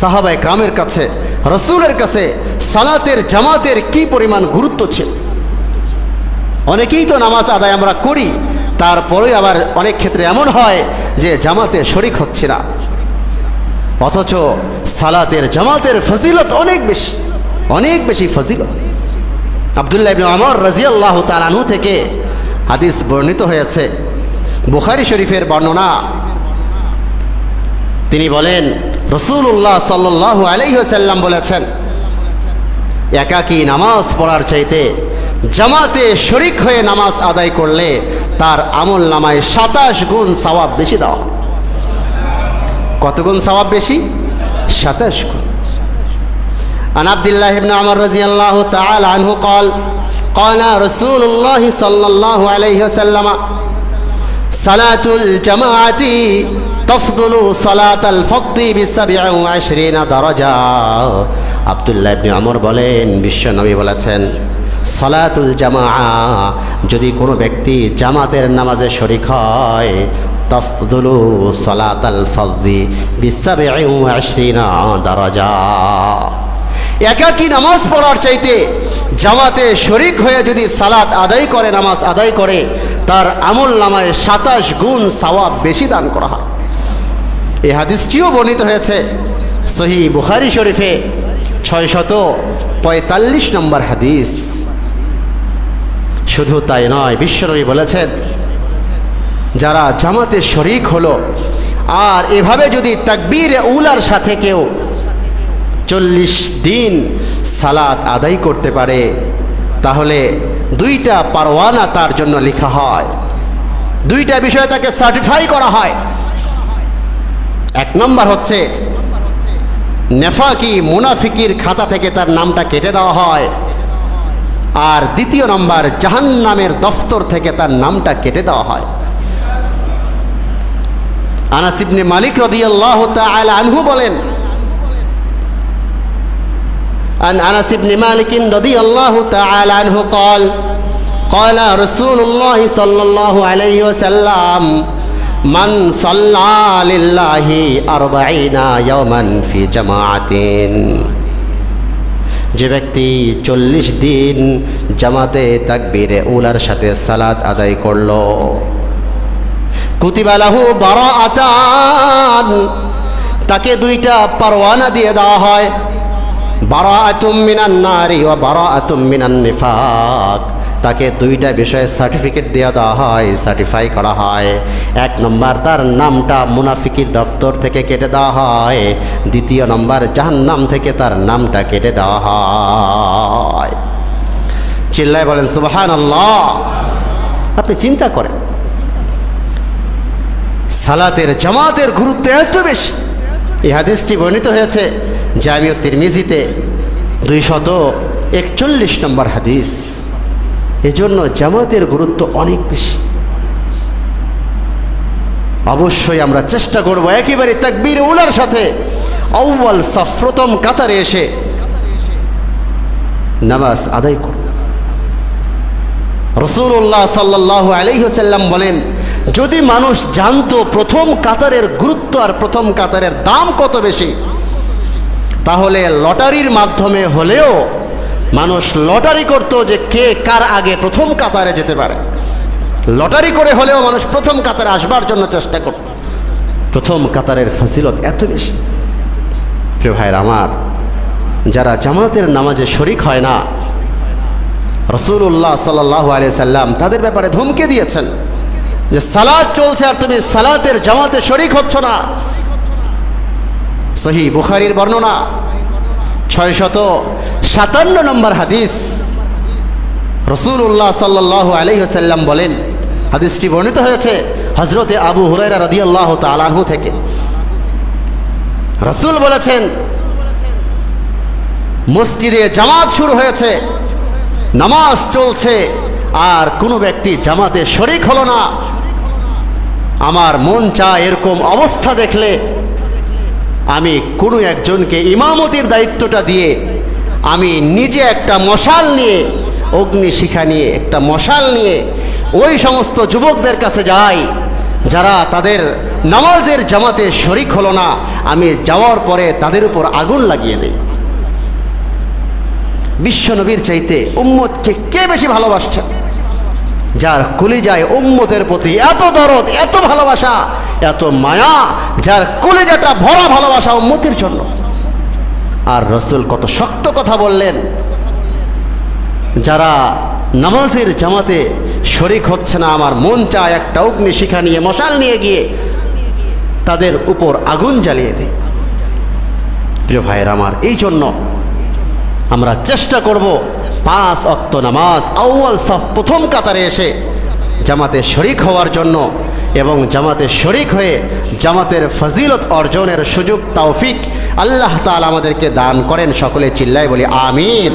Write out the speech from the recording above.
সাহাবাই গ্রামের কাছে, রসুলের কাছে সালাতের, জামাতের কি পরিমাণ গুরুত্ব ছিল? অনেকেই তো নামাজ আদায় আমরা করি, তারপরে আবার অনেক ক্ষেত্রে এমন হয় যে জামাতে শরিক হচ্ছে না। অথচ সালাতের, জামাতের ফজিলত অনেক বেশি অনেক বেশি ফজিলত। আবদুল্লাহ ইবনে আমর রাজিয়াল্লাহ তালানু থেকে হাদিস বর্ণিত হয়েছে। বুখারি শরীফের বর্ণনা। তিনি বলেন রসুল্লাহ সাল্লাহ আলাইসাল্লাম বলেছেন একাকী নামাজ পড়ার চাইতে জামাতে শরিক হয়ে নামাজ আদায় করলে তার আমল নামায় সাতাশ গুণ সওয়াব বেশি দেওয়া হয়। কত গুণ সওয়াব বেশি সাতাশ গুণ عن عبد الله بن عمر رضي الله تعالى عنه قال قال رسول الله صلى الله عليه وسلم صلاة الجماعة তফদুলু সলাত আল ফক্তি বিশাবিনা দরজা। আবদুল্লাহ ইবনে অমর বলেন, বিশ্ব নবী বলেছেন, সলাতুল জামা যদি কোনো ব্যক্তি জামাতের নামাজে শরিক হয়, তফদুলু সলাত আল ফজি বিশাবিনা দরজা। একাকি নামাজ পড়ার চাইতে জামাতে শরিক হয়ে যদি সালাত আদায় করে, নামাজ আদায় করে, তার আমল নামায় সাতাশ গুণ সওয়াব বেশি দান করা হয়। এই হাদিসটিও বর্ণিত হয়েছে সহি বুখারি শরীফে ছয় শত পঁয়তাল্লিশ নম্বর হাদিস। শুধু তাই নয়, বিশ্বনবী বলেছেন, যারা জামাতে শরিক হলো, আর এভাবে যদি তাকবীর উলার সাথে কেউ চল্লিশ দিন সালাত আদায় করতে পারে, তাহলে দুইটা পারওয়ানা তার জন্য লেখা হয়। দুইটা বিষয়ে তাকে সার্টিফাই করা হয়। এক নম্বর হচ্ছে নেফাকি মুনাফিকির খাতা থেকে তার নামটা কেটে দেওয়া হয় আর দ্বিতীয় নম্বর জাহান্নামের দফতর থেকে তার নামটা কেটে দেওয়া হয় আনাসিবনে মালিক রদিয়াল্লাহ তাআলা আনহু বলেন عن أنس بن مالك رضي الله تعالى عنه قال قال رسول الله صلى الله عليه وسلم মান সাল্লাহি আরবাইনা ফি যে ব্যক্তি চল্লিশ দিন জামাতে তাকবীরে উলার সাথে সালাত আদায় করল কুতিবালাহু বারা আতান তাকে দুইটা পারওয়ানা দিয়ে দেওয়া হয়। বারা আতুম মিনান নারী ও বারা আতুম মিনান নিফাক। তাকে দুইটা বিষয়ে সার্টিফিকেট দেওয়া দেওয়া হয় সার্টিফাই করা হয়। এক নম্বর, তার নামটা মুনাফিকির দফতর থেকে কেটে দেওয়া হয়। দ্বিতীয় নম্বর, জাহান্নাম থেকে তার নামটা কেটে দেওয়া হয়। চিল্লায় বলেন সুবাহান আল্লাহ আপনি চিন্তা করেন। সালাতের, জামাতের গুরুত্ব এত বেশি। এই হাদিসটি বর্ণিত হয়েছে জামিউ তিরমিজিতে দুই শত একচল্লিশ নম্বর হাদিস। এজন্য জামাতের গুরুত্ব অনেক বেশি। অবশ্যই আমরা চেষ্টা করব একেবারে তাকবীর উলার সাথে। আউ্বাল সাফ, প্রথম কাতারে এসে নামাজ আদায় করব। রসুল্লাহ সাল্লাহ আলহিহসাল্লাম বলেন, যদি মানুষ জানতো প্রথম কাতারের গুরুত্ব আর প্রথম কাতারের দাম কত বেশি, তাহলে লটারির মাধ্যমে হলেও মানুষ লটারি করতো যে কে কার আগে প্রথম কাতারে যেতে পারে। লটারি করে হলেও মানুষ প্রথম কাতারে আসবার জন্য চেষ্টা করত। প্রথম কাতারের ফজিলত এত বেশি। প্রিয় ভাইয়ের আমার, যারা জামাতের নামাজে শরিক হয় না রসুল্লাহ সাল্লাহ আলিয়া সাল্লাম তাদের ব্যাপারে ধমকে দিয়েছেন যে সালাদ চলছে আর তুমি সালাতের জামাতে শরিক হচ্ছ না। সহি বুখারির বর্ণনা ছয় শত সাতান্ন নম্বর হাদিস। রসুল্লাহ সাল্লাহ আলহিহাসাল্লাম বলেন, হাদিসটি বর্ণিত হয়েছে হজরতে আবু হুরাইরা রদিয়াল্লাহ তালাহু থেকে। রসুল বলেছেন, মসজিদে জামাত শুরু হয়েছে, নামাজ চলছে, আর কোনো ব্যক্তি জামাতে শরিক হলো না। আমার মন চায় এরকম অবস্থা দেখলে আমি কোনো একজনকে ইমামতির দায়িত্বটা দিয়ে আমি নিজে একটা মশাল নিয়ে, অগ্নিশিখা নিয়ে, একটা মশাল নিয়ে ওই সমস্ত যুবকদের কাছে যাই, যারা তাদের নামাজের জামাতে শরিক হলো না, আমি যাওয়ার পরে তাদের উপর আগুন লাগিয়ে দেই। বিশ্বনবীর চাইতে উম্মতকে কে বেশি ভালোবাসছে? যার কলিজায় উম্মতের প্রতি এত দরদ, এত ভালোবাসা, এত মায়া, যার কলিজাটা ভরা ভালোবাসা উম্মতের জন্য। আর রসুল কত শক্ত কথা বললেন। যারা নামাজের জামাতে শরিক হচ্ছে না, আমার মন চায় একটা অগ্নি শিখা নিয়ে, মশাল নিয়ে গিয়ে তাদের উপর আগুন জ্বালিয়ে দেয় প্রিয় ভাইয়ের আমার, এই জন্য আমরা চেষ্টা করব পাঁচ অক্ত নামাজ, আউয়াল সব প্রথম কাতারে এসে জামাতে শরিক হওয়ার জন্য এবং জামাতে শরিক হয়ে জামাতের ফজিলত অর্জনের সুযোগ, তৌফিক আল্লাহ তালা আমাদেরকে দান করেন। সকলে চিল্লায় বলি, আমিন।